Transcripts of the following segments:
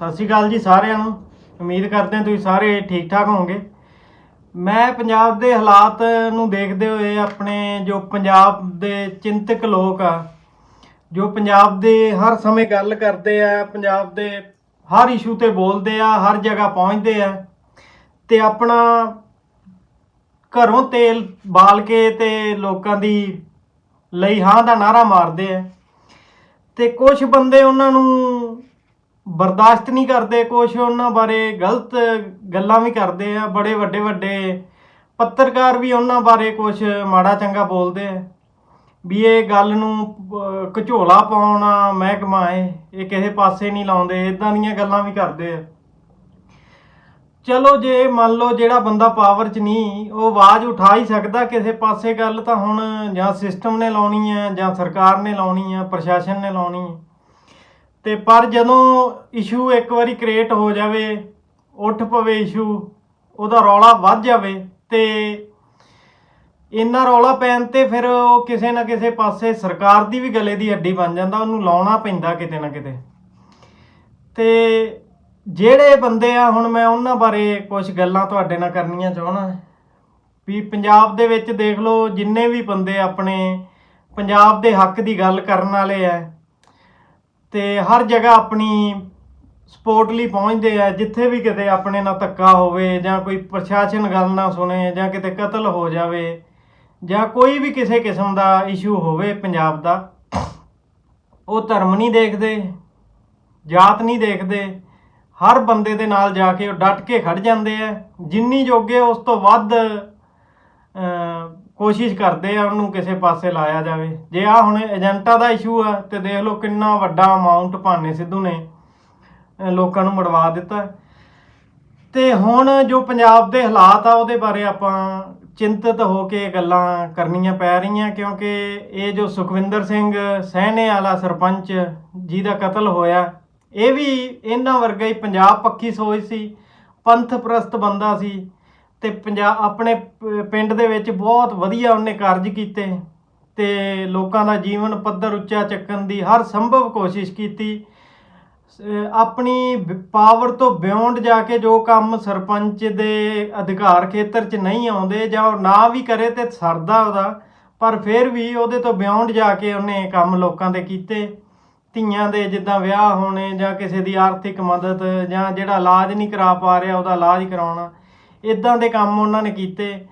ਸਤਿ ਸ਼੍ਰੀ ਅਕਾਲ ਜੀ ਸਾਰਿਆਂ ਨੂੰ। ਉਮੀਦ ਕਰਦੇ ਹਾਂ ਤੁਸੀਂ ਸਾਰੇ ਠੀਕ ਠਾਕ ਹੋਵੋਗੇ। ਮੈਂ ਪੰਜਾਬ ਦੇ ਹਾਲਾਤ ਨੂੰ ਦੇਖਦੇ ਹੋਏ ਆਪਣੇ ਜੋ ਪੰਜਾਬ ਦੇ ਚਿੰਤਕ ਲੋਕ ਆ, ਜੋ ਪੰਜਾਬ ਦੇ ਹਰ ਸਮੇਂ ਗੱਲ ਕਰਦੇ ਆ, ਪੰਜਾਬ ਦੇ ਹਰ ਇਸ਼ੂ ਤੇ ਬੋਲਦੇ ਆ, ਹਰ ਜਗ੍ਹਾ ਪਹੁੰਚਦੇ ਆ ਤੇ ਆਪਣਾ ਘਰੋਂ ਤੇਲ ਬਾਲ ਕੇ ਤੇ ਲੋਕਾਂ ਦੀ ਲਈ ਹਾਂ ਦਾ ਨਾਰਾ ਮਾਰਦੇ ਆ। ਤੇ ਕੁਝ ਬੰਦੇ ਉਹਨਾਂ ਨੂੰ ਬਰਦਾਸ਼ਤ ਨਹੀਂ ਕਰਦੇ ਕੁਝ ਉਹਨਾਂ ਬਾਰੇ ਗਲਤ ਗੱਲਾਂ ਵੀ ਕਰਦੇ ਆ ਬੜੇ ਵੱਡੇ ਵੱਡੇ ਪੱਤਰਕਾਰ ਵੀ ਉਹਨਾਂ ਬਾਰੇ ਕੁਝ ਮਾੜਾ ਚੰਗਾ ਬੋਲਦੇ ਆ। ਵੀ ਇਹ ਗੱਲ ਨੂੰ ਅਹ, ਘਚੋਲਾ ਪਾਉਣਾ ਮਹਿਕਮਾ ਹੈ ਇਹ ਕਿਸੇ ਪਾਸੇ ਨਹੀਂ ਲਾਉਂਦੇ ਇਦਾਂ ਦੀਆਂ ਗੱਲਾਂ ਵੀ ਕਰਦੇ ਆ। ਚਲੋ ਜੇ ਮੰਨ ਲਓ ਜਿਹੜਾ ਬੰਦਾ ਪਾਵਰ 'ਚ ਨਹੀਂ ਉਹ ਆਵਾਜ਼ ਉਠਾ ਹੀ ਸਕਦਾ ਕਿਸੇ ਪਾਸੇ ਗੱਲ ਤਾਂ ਹੁਣ ਜਾਂ ਸਿਸਟਮ ਨੇ ਲਾਉਣੀ ਹੈ ਜਾਂ ਸਰਕਾਰ ਨੇ ਲਾਉਣੀ ਹੈ ਪ੍ਰਸ਼ਾਸਨ ਨੇ ਲਾਉਣੀ ਹੈ ਤੇ ਪਰ ਜਦੋਂ ਇਸ਼ੂ ਇੱਕ ਵਾਰੀ ਕ੍ਰੀਏਟ ਹੋ ਜਾਵੇ, ਉੱਠ ਪਵੇ ਇਸ਼ੂ ਉਹਦਾ ਰੌਲਾ ਵੱਧ ਜਾਵੇ ਤੇ ਇੰਨਾ ਰੌਲਾ ਪੈਣ ਤੇ ਫਿਰ ਉਹ ਕਿਸੇ ਨਾ ਕਿਸੇ ਪਾਸੇ ਸਰਕਾਰ ਦੀ ਵੀ ਗਲੇ ਦੀ ਹੱਡੀ ਬਣ ਜਾਂਦਾ, ਉਹਨੂੰ ਲਾਉਣਾ ਪੈਂਦਾ ਕਿਤੇ ਨਾ ਕਿਤੇ। ਤੇ ਜਿਹੜੇ ਬੰਦੇ ਆ, ਹੁਣ ਮੈਂ ਉਹਨਾਂ ਬਾਰੇ ਕੁਝ ਗੱਲਾਂ ਤੁਹਾਡੇ ਨਾਲ ਕਰਨੀਆਂ ਚਾਹਣਾ ਵੀ ਪੰਜਾਬ ਦੇ ਵਿੱਚ ਦੇਖ ਲਓ, ਜਿੰਨੇ ਵੀ ਬੰਦੇ ਆਪਣੇ ਪੰਜਾਬ ਦੇ ਹੱਕ ਦੀ ਗੱਲ ਕਰਨ ਵਾਲੇ ਆ ਤੇ ਹਰ ਜਗ੍ਹਾ ਆਪਣੀ ਸਪੋਰਟ ਲਈ ਪਹੁੰਚਦੇ ਆ, ਜਿੱਥੇ ਵੀ ਕਿਤੇ ਆਪਣੇ ਨਾਲ ਧੱਕਾ ਹੋਵੇ ਜਾਂ ਕੋਈ ਪ੍ਰਸ਼ਾਸਨ ਗੱਲ ਨਾ ਸੁਣੇ ਜਾਂ ਕਿਤੇ ਕਤਲ ਹੋ ਜਾਵੇ ਜਾਂ ਕੋਈ ਵੀ ਕਿਸੇ ਕਿਸਮ ਦਾ ਇਸ਼ੂ ਹੋਵੇ ਪੰਜਾਬ ਦਾ, ਉਹ ਧਰਮ ਨਹੀਂ ਦੇਖਦੇ, ਜਾਤ ਨਹੀਂ ਦੇਖਦੇ, ਹਰ ਬੰਦੇ ਦੇ ਨਾਲ ਜਾ ਕੇ ਉਹ ਡਟ ਕੇ ਖੜ ਜਾਂਦੇ ਆ, ਜਿੰਨੀ ਜੋਗੇ ਉਸ ਤੋਂ ਵੱਧ ਕੋਸ਼ਿਸ਼ ਕਰਦੇ ਆ ਉਹਨੂੰ ਕਿਸੇ ਪਾਸੇ ਲਾਇਆ ਜਾਵੇ। ਜੇ ਆ ਹੁਣ ਏਜੰਟਾਂ ਦਾ ਇਸ਼ੂ ਆ, ਤੇ ਦੇਖ ਲਓ ਕਿੰਨਾ ਵੱਡਾ ਅਮਾਉਂਟ ਭਾਨੇ ਸਿੱਧੂ ਨੇ ਲੋਕਾਂ ਨੂੰ ਮੜਵਾ ਦਿੱਤਾ। ਤੇ ਹੁਣ ਜੋ ਪੰਜਾਬ ਦੇ ਹਾਲਾਤ ਆ ਉਹਦੇ ਬਾਰੇ ਆਪਾਂ ਚਿੰਤਤ ਹੋ ਕੇ ਗੱਲਾਂ ਕਰਨੀਆਂ ਪੈ ਰਹੀਆਂ, ਕਿਉਂਕਿ ਇਹ ਜੋ ਸੁਖਵਿੰਦਰ ਸਿੰਘ ਸਹਿਣੇ ਵਾਲਾ ਸਰਪੰਚ ਜਿਹਦਾ ਕਤਲ ਹੋਇਆ, ਇਹ ਵੀ ਇਹਨਾਂ ਵਰਗਾ ਹੀ ਪੰਜਾਬ ਪੱਖੀ ਸੋਚ ਸੀ, ਪੰਥ ਪ੍ਰਸਤ ਬੰਦਾ ਸੀ। ਤੇ ਪੰਜਾਬ ਆਪਣੇ ਪਿੰਡ ਦੇ ਵਿੱਚ ਬਹੁਤ ਵਧੀਆ ਉਹਨੇ ਕਾਰਜ ਕੀਤੇ ਤੇ ਲੋਕਾਂ ਦਾ ਜੀਵਨ ਪੱਧਰ ਉੱਚਾ ਚੱਕਣ ਦੀ ਹਰ ਸੰਭਵ ਕੋਸ਼ਿਸ਼ ਕੀਤੀ। ਆਪਣੀ ਪਾਵਰ ਤੋਂ ਬਿਯੋਂਡ ਜਾ ਕੇ ਜੋ ਕੰਮ ਸਰਪੰਚ ਦੇ ਅਧਿਕਾਰ ਖੇਤਰ 'ਚ ਨਹੀਂ ਆਉਂਦੇ ਜਾਂ ਉਹ ਨਾ ਵੀ ਕਰੇ ਤੇ ਸਰਦਾ ਉਹਦਾ, ਪਰ ਫਿਰ ਵੀ ਉਹਦੇ ਤੋਂ ਬਿਯੋਂਡ ਜਾ ਕੇ ਉਹਨੇ ਕੰਮ ਲੋਕਾਂ ਦੇ ਕੀਤੇ। ਧੀਆਂ ਦੇ ਜਿੱਦਾਂ ਵਿਆਹ ਹੋਣੇ ਜਾਂ ਕਿਸੇ ਦੀ ਆਰਥਿਕ ਮਦਦ ਜਾਂ ਜਿਹੜਾ ਇਲਾਜ ਨਹੀਂ ਕਰਾ ਪਾ ਰਿਹਾ ਉਹਦਾ ਇਲਾਜ ਕਰਾਉਣਾ। ਇਦਾਂ ਦੇ ਕੰਮ ਉਹਨਾਂ ਨੇ ਕੀਤੇ।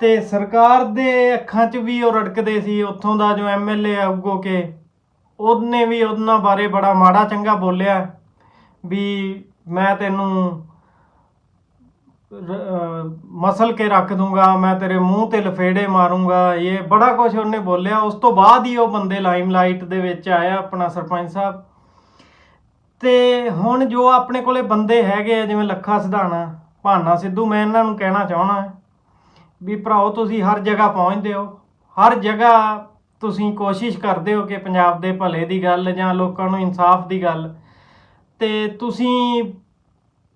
ਤੇ ਸਰਕਾਰ ਦੇ ਅੱਖਾਂ 'ਚ ਵੀ ਉਹ ਰੜਕਦੇ ਸੀ, ਉੱਥੋਂ ਦਾ ਜੋ ਐਮਐਲਏ ਆ ਉਗੋ ਕੇ ਉਹਨੇ ਵੀ ਉਹਨਾਂ ਬਾਰੇ ਬੜਾ ਮਾੜਾ ਚੰਗਾ ਬੋਲਿਆ ਵੀ ਮੈਂ ਤੈਨੂੰ ਮਸਲ ਕੇ ਰੱਖ ਦੂੰਗਾ, ਮੈਂ ਤੇਰੇ ਮੂੰਹ ਤੇ ਲਫੇੜੇ ਮਾਰੂੰਗਾ, ਇਹ ਬੜਾ ਕੁਝ ਉਹਨੇ ਬੋਲਿਆ। ਉਸ ਤੋਂ ਬਾਅਦ ਹੀ ਉਹ ਬੰਦੇ ਲਾਈਮਲਾਈਟ ਦੇ ਵਿੱਚ ਆਇਆ ਆਪਣਾ ਸਰਪੰਚ ਸਾਹਿਬ। ਤੇ ਹੁਣ ਜੋ ਆਪਣੇ ਕੋਲੇ ਬੰਦੇ ਹੈਗੇ ਆ, ਜਿਵੇਂ ਲੱਖਾ ਸਿਧਾਣਾ ਭਾਨਾ ਸਿੱਧੂ, ਮੈਂ ਇਹਨਾਂ ਨੂੰ ਕਹਿਣਾ ਚਾਹਣਾ ਵੀ ਭਰਾਓ, ਤੁਸੀਂ ਹਰ ਜਗ੍ਹਾ ਪਹੁੰਚਦੇ ਹੋ। ਹਰ ਜਗ੍ਹਾ ਤੁਸੀਂ ਕੋਸ਼ਿਸ਼ ਕਰਦੇ ਹੋ ਕਿ ਪੰਜਾਬ ਦੇ ਭਲੇ ਦੀ ਗੱਲ ਜਾਂ ਲੋਕਾਂ ਨੂੰ ਇਨਸਾਫ ਦੀ ਗੱਲ। ਤੇ ਤੁਸੀਂ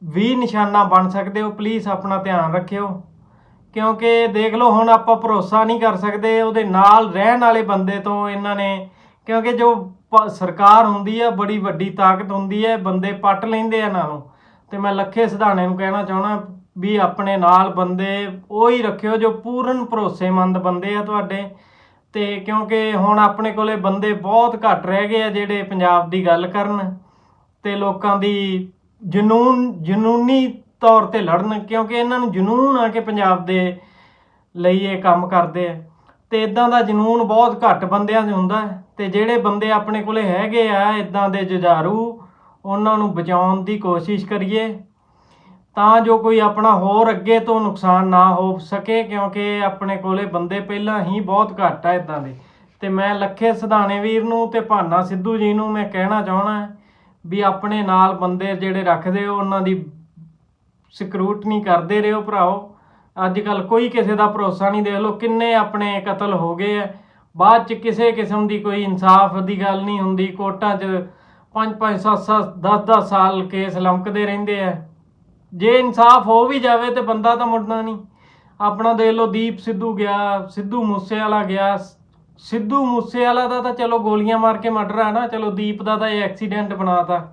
ਵੀ ਨਿਸ਼ਾਨਾ ਬਣ ਸਕਦੇ ਹੋ ਪਲੀਜ਼ ਆਪਣਾ ਧਿਆਨ ਰੱਖਿਓ। ਕਿਉਂਕਿ ਦੇਖ ਲਓ, ਹੁਣ ਆਪਾਂ ਭਰੋਸਾ ਨਹੀਂ ਕਰ ਸਕਦੇ, ਉਹਦੇ ਨਾਲ ਰਹਿਣ ਵਾਲੇ ਬੰਦੇ ਤੋਂ ਇਹਨਾਂ ਨੇ, ਕਿਉਂਕਿ ਜੋ ਸਰਕਾਰ ਹੁੰਦੀ ਹੈ ਬੜੀ ਵੱਡੀ ਤਾਕਤ ਹੁੰਦੀ ਹੈ, ਬੰਦੇ ਪੱਟ ਲੈਂਦੇ ਆ ਇਹਨਾਂ ਨੂੰ। ਤੇ ਮੈਂ ਲੱਖੇ ਸਿਧਾਣੇ ਨੂੰ ਕਹਿਣਾ ਚਾਹਣਾ ਵੀ ਆਪਣੇ ਨਾਲ ਬੰਦੇ ਉਹੀ ਰੱਖਿਓ ਜੋ ਪੂਰਨ ਭਰੋਸੇਮੰਦ ਬੰਦੇ ਆ ਤੁਹਾਡੇ। ਤੇ ਕਿਉਂਕਿ ਹੁਣ ਆਪਣੇ ਕੋਲੇ ਬੰਦੇ ਬਹੁਤ ਘੱਟ ਰਹਿ ਗਏ ਆ ਜਿਹੜੇ ਪੰਜਾਬ ਦੀ ਗੱਲ ਕਰਨ ਤੇ ਲੋਕਾਂ ਦੀ ਜਨੂਨ, ਜਨੂਨੀ ਤੌਰ ਤੇ ਲੜਨ, ਕਿਉਂਕਿ ਇਹਨਾਂ ਨੂੰ ਜਨੂਨ ਆ ਕੇ ਪੰਜਾਬ ਦੇ ਲਈ ਇਹ ਕੰਮ ਕਰਦੇ ਆ। ਤੇ ਇਦਾਂ ਦਾ ਜਨੂਨ ਬਹੁਤ ਘੱਟ ਬੰਦਿਆਂ 'ਚ ਹੁੰਦਾ ਹੈ ਤੇ ਜਿਹੜੇ ਬੰਦੇ ਆਪਣੇ ਕੋਲੇ ਹੈਗੇ ਆ, ਇਦਾਂ ਦੇ ਜੁਝਾਰੂ ਉਹਨਾਂ ਨੂੰ ਬਚਾਉਣ ਦੀ ਕੋਸ਼ਿਸ਼ ਕਰੀਏ, ਤਾਂ ਜੋ ਕੋਈ ਆਪਣਾ ਹੋਰ ਅੱਗੇ ਤੋਂ ਨੁਕਸਾਨ ਨਾ ਹੋ ਸਕੇ, ਕਿਉਂਕਿ ਆਪਣੇ ਕੋਲੇ ਬੰਦੇ ਪਹਿਲਾਂ ਹੀ ਬਹੁਤ ਘੱਟ ਆ ਇਦਾਂ ਦੇ। ਤੇ ਮੈਂ ਲੱਖੇ ਸਿਧਾਣੇ ਵੀਰ ਨੂੰ ਤੇ ਭਾਨਾ ਸਿੱਧੂ ਜੀ ਨੂੰ ਮੈਂ ਕਹਿਣਾ ਚਾਹਣਾ ਵੀ ਆਪਣੇ ਨਾਲ ਬੰਦੇ ਜਿਹੜੇ ਰੱਖਦੇ ਹੋ, ਉਹਨਾਂ ਦੀ ਸਕਰੂਟਨੀ ਕਰਦੇ ਰਹੋ ਭਰਾਓ। ਅੱਜ ਕੱਲ ਕੋਈ ਕਿਸੇ ਦਾ ਭਰੋਸਾ ਨਹੀਂ, ਦੇਖ ਲਓ ਕਿੰਨੇ ਆਪਣੇ ਕਤਲ ਹੋ ਗਏ ਆ। ਬਾਅਦ ਚ ਕਿਸੇ ਕਿਸਮ ਦੀ ਕੋਈ ਇਨਸਾਫ ਦੀ ਗੱਲ ਨਹੀਂ ਹੁੰਦੀ, ਕੋਰਟਾਂ 'ਚ 5 5 7 7 10 10 ਸਾਲ ਕੇਸ ਲੰਮਕਦੇ ਰਹਿੰਦੇ ਆ। ਜੇ ਇਨਸਾਫ ਹੋ ਵੀ ਜਾਵੇ ਤੇ ਬੰਦਾ ਤਾਂ ਮੁੜਨਾ ਨਹੀਂ। ਆਪਣਾ ਦੇਖ ਲਓ, ਦੀਪ ਸਿੱਧੂ ਗਿਆ, ਸਿੱਧੂ ਮੂਸੇਵਾਲਾ ਗਿਆ। ਸਿੱਧੂ ਮੂਸੇਵਾਲਾ ਦਾ ਤਾਂ ਚਲੋ ਗੋਲੀਆਂ ਮਾਰ ਕੇ ਮਰਡਰ ਆ ਨਾ। ਚਲੋ ਦੀਪ ਦਾ ਤਾਂ ਇਹ ਐਕਸੀਡੈਂਟ ਬਣਾਤਾ।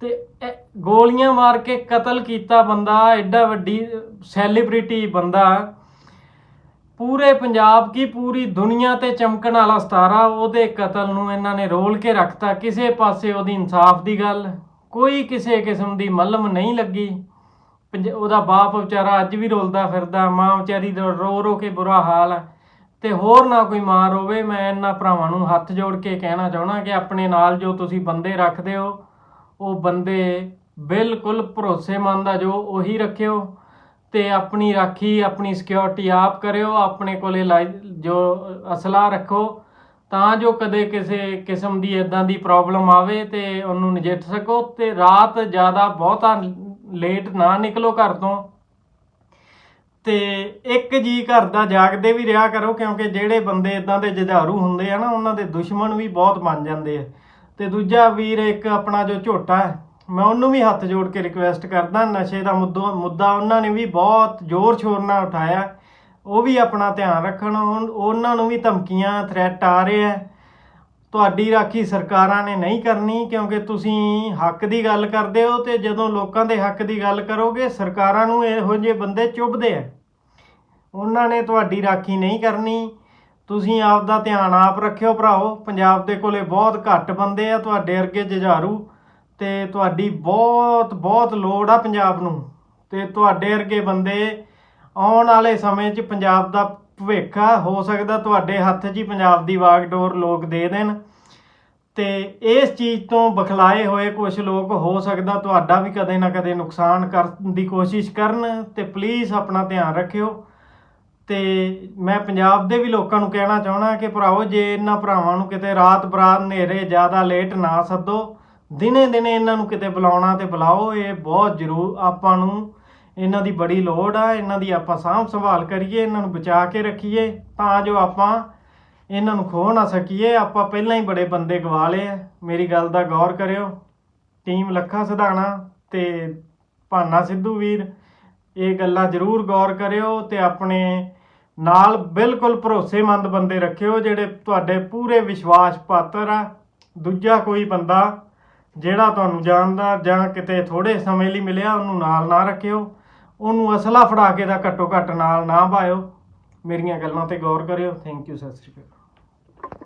ਤੇ ਇਹ ਗੋਲੀਆਂ ਮਾਰ ਕੇ ਕਤਲ ਕੀਤਾ ਬੰਦਾ, ਐਡਾ ਵੱਡੀ ਸੈਲੀਬ੍ਰਿਟੀ ਬੰਦਾ। ਪੂਰੇ ਪੰਜਾਬ ਕੀ ਪੂਰੀ ਦੁਨੀਆ ਤੇ ਚਮਕਣ ਵਾਲਾ ਸਤਾਰਾ, ਉਹਦੇ ਕਤਲ ਨੂੰ ਇਹਨਾਂ ਨੇ ਰੋਲ ਕੇ ਰੱਖਤਾ। ਕਿਸੇ ਪਾਸੇ ਉਹਦੀ ਇਨਸਾਫ ਦੀ ਗੱਲ, ਕੋਈ ਕਿਸੇ ਕਿਸਮ ਦੀ ਮਲਮ ਨਹੀਂ ਲੱਗੀ। ਪੰਜ- ਉਹਦਾ ਬਾਪ ਵਿਚਾਰਾ ਅੱਜ ਵੀ ਰੋਲਦਾ ਫਿਰਦਾ, ਮਾਂ ਵਿਚਾਰੀ ਦਾ ਰੋ ਰੋ ਕੇ ਬੁਰਾ ਹਾਲ। ਹੈ ਤੇ ਹੋਰ ਨਾ ਕੋਈ ਮਾਂ ਰੋਵੇ, ਮੈਂ ਇਹਨਾਂ ਭਰਾਵਾਂ ਨੂੰ ਹੱਥ ਜੋੜ ਕੇ ਕਹਿਣਾ ਚਾਹਣਾ ਕਿ ਆਪਣੇ ਨਾਲ ਜੋ ਤੁਸੀਂ ਬੰਦੇ ਰੱਖਦੇ ਹੋ, ਉਹ ਬੰਦੇ ਬਿਲਕੁਲ ਭਰੋਸੇਮੰਦ ਆ, ਜੋ ਉਹੀ ਰੱਖਿਓ। ਤੇ ਆਪਣੀ ਰਾਖੀ, ਆਪਣੀ ਸਿਕਿਉਰਿਟੀ ਆਪ ਕਰਿਓ, ਆਪਣੇ ਕੋਲੇ ਲਾਇ- ਜੋ ਅਸਲਾ ਰੱਖੋ, ਤਾਂ ਜੋ ਕਦੇ ਕਿਸੇ ਕਿਸਮ ਦੀ ਇਦਾਂ ਦੀ ਪ੍ਰੋਬਲਮ ਆਵੇ ਤੇ ਉਹਨੂੰ ਨਜਿੱਠ ਸਕੋ ਤੇ ਰਾਤ ਜ਼ਿਆਦਾ ਬਹੁਤਾ ਲੇਟ ਨਾ ਨਿਕਲੋ ਘਰ ਤੋਂ। ਤੇ ਇੱਕ ਜੀ ਘਰ ਦਾ ਜਾਗਦੇ ਵੀ ਰਿਹਾ ਕਰੋ, ਕਿਉਂਕਿ ਜਿਹੜੇ ਬੰਦੇ ਇਦਾਂ ਦੇ ਜੁਝਾਰੂ ਹੁੰਦੇ ਆ ਨਾ, ਉਹਨਾਂ ਦੇ ਦੁਸ਼ਮਣ ਵੀ ਬਹੁਤ ਬਣ ਜਾਂਦੇ ਆ। ਤੇ ਦੂਜਾ ਵੀਰ ਇੱਕ ਆਪਣਾ ਜੋ ਝੋਟਾ ਹੈ ਮੈਂ ਉਹਨੂੰ ਵੀ ਹੱਥ ਜੋੜ ਕੇ ਰਿਕਵੈਸਟ ਕਰਦਾ, ਨਸ਼ੇ ਦਾ ਮੁੱਦਾ ਮੁੱਦਾ ਉਹਨਾਂ ਨੇ ਵੀ ਬਹੁਤ ਜ਼ੋਰ ਸ਼ੋਰ ਨਾਲ ਉਠਾਇਆ। ਉਹ ਵੀ ਆਪਣਾ ਧਿਆਨ ਰੱਖਣ ਉਹਨਾਂ ਨੂੰ ਵੀ ਧਮਕੀਆਂ ਥ੍ਰੈਟ ਆ ਰਹੇ ਆ। ਤੁਹਾਡੀ ਰਾਖੀ ਸਰਕਾਰਾਂ ਨੇ ਨਹੀਂ ਕਰਨੀ, ਕਿਉਂਕਿ ਤੁਸੀਂ ਹੱਕ ਦੀ ਗੱਲ ਕਰਦੇ ਹੋ ਤੇ ਜਦੋਂ ਲੋਕਾਂ ਦੇ ਹੱਕ ਦੀ ਗੱਲ ਕਰੋਗੇ, ਸਰਕਾਰਾਂ ਨੂੰ ਇਹੋ ਜਿਹੇ ਬੰਦੇ ਚੁੱਭਦੇ ਆ। ਉਹਨਾਂ ਨੇ ਤੁਹਾਡੀ ਰਾਖੀ ਨਹੀਂ ਕਰਨੀ। ਤੁਸੀਂ ਆਪ ਦਾ ਧਿਆਨ ਆਪ ਰੱਖਿਓ ਭਰਾਓ ਪੰਜਾਬ ਦੇ ਕੋਲੇ ਬਹੁਤ ਘੱਟ ਬੰਦੇ ਆ, ਤੁਹਾਡੇ ਵਰਗੇ ਜੁਝਾਰੂ। ਤੇ ਤੁਹਾਡੀ ਬਹੁਤ ਬਹੁਤ ਲੋੜ ਆ ਪੰਜਾਬ ਨੂੰ। ਤੇ ਤੁਹਾਡੇ ਵਰਗੇ ਬੰਦੇ ਆਉਣ ਵਾਲੇ ਸਮੇਂ 'ਚ ਪੰਜਾਬ ਦਾ ਭਵਿੱਖ ਆ। ਹੋ ਸਕਦਾ ਤੁਹਾਡੇ ਹੱਥ 'ਚ ਹੀ ਪੰਜਾਬ ਦੀ ਵਾਗਡੋਰ ਲੋਕ ਦੇ ਦੇਣ। ਤੇ ਇਸ ਚੀਜ਼ ਤੋਂ ਬਖਲਾਏ ਹੋਏ ਕੁਝ ਲੋਕ ਹੋ ਸਕਦਾ ਤੁਹਾਡਾ ਵੀ ਕਦੇ ਨਾ ਕਦੇ ਨੁਕਸਾਨ ਕਰਨ ਦੀ ਕੋਸ਼ਿਸ਼ ਕਰਨ। ਤੇ ਪਲੀਜ਼ ਆਪਣਾ ਧਿਆਨ ਰੱਖਿਓ। ਤੇ ਮੈਂ ਪੰਜਾਬ ਦੇ ਵੀ ਲੋਕਾਂ ਨੂੰ ਕਹਿਣਾ ਚਾਹਣਾ ਕਿ ਭਰਾਓ ਜੇ ਇਹਨਾਂ ਭਰਾਵਾਂ ਨੂੰ ਕਿਤੇ ਰਾਤ ਬਰਾਤ ਹਨੇਰੇ ਜ਼ਿਆਦਾ ਲੇਟ ਨਾ ਸੱਦੋ ਦਿਨੇ ਦਿਨੇ ਇਹਨਾਂ ਨੂੰ ਕਿਤੇ ਬੁਲਾਉਣਾ ਤੇ ਬੁਲਾਓ, ਇਹ ਬਹੁਤ ਜ਼ਰੂਰ ਆਪਾਂ ਨੂੰ ਇਹਨਾਂ ਦੀ ਬੜੀ ਲੋੜ ਆ, ਇਹਨਾਂ ਦੀ ਆਪਾਂ ਸਾਂਭ ਸੰਭਾਲ ਕਰੀਏ, ਇਹਨਾਂ ਨੂੰ ਬਚਾ ਕੇ ਰੱਖੀਏ, ਤਾਂ ਜੋ ਆਪਾਂ ਇਹਨਾਂ ਨੂੰ ਖੋ ਨਾ ਸਕੀਏ, ਆਪਾਂ ਪਹਿਲਾਂ ਹੀ ਬੜੇ ਬੰਦੇ ਗਵਾ ਲਏ ਆ। ਮੇਰੀ ਗੱਲ ਦਾ ਗੌਰ ਕਰਿਓ, ਟੀਮ ਲੱਖਾ ਸਿਧਾਣਾ ਤੇ ਭਾਨਾ ਸਿੱਧੂ ਵੀਰ, ਇਹ ਗੱਲਾਂ ਜ਼ਰੂਰ ਗੌਰ ਕਰਿਓ ਤੇ ਆਪਣੇ ਨਾਲ ਬਿਲਕੁਲ ਭਰੋਸੇਮੰਦ ਬੰਦੇ ਰੱਖਿਓ, ਜਿਹੜੇ ਤੁਹਾਡੇ ਪੂਰੇ ਵਿਸ਼ਵਾਸ ਪਾਤਰ ਆ। ਦੂਜਾ ਕੋਈ ਬੰਦਾ ਜਿਹੜਾ ਤੁਹਾਨੂੰ ਜਾਣਦਾ ਜਾਂ ਕਿਤੇ ਥੋੜੇ ਸਮੇਂ ਲਈ ਮਿਲਿਆ, ਉਹਨੂੰ ਨਾਲ ਨਾ ਰੱਖਿਓ। ਉਹਨੂੰ ਅਸਲਾ ਫੜਾ ਕੇ ਦਾ ਘੱਟੋ ਘੱਟ ਨਾਲ ਨਾ ਪਾਇਓ। ਮੇਰੀਆਂ ਗੱਲਾਂ ਤੇ ਗੌਰ ਕਰਿਓ। ਥੈਂਕ ਯੂ ਸਤਿ ਸ਼੍ਰੀ ਅਕਾਲ।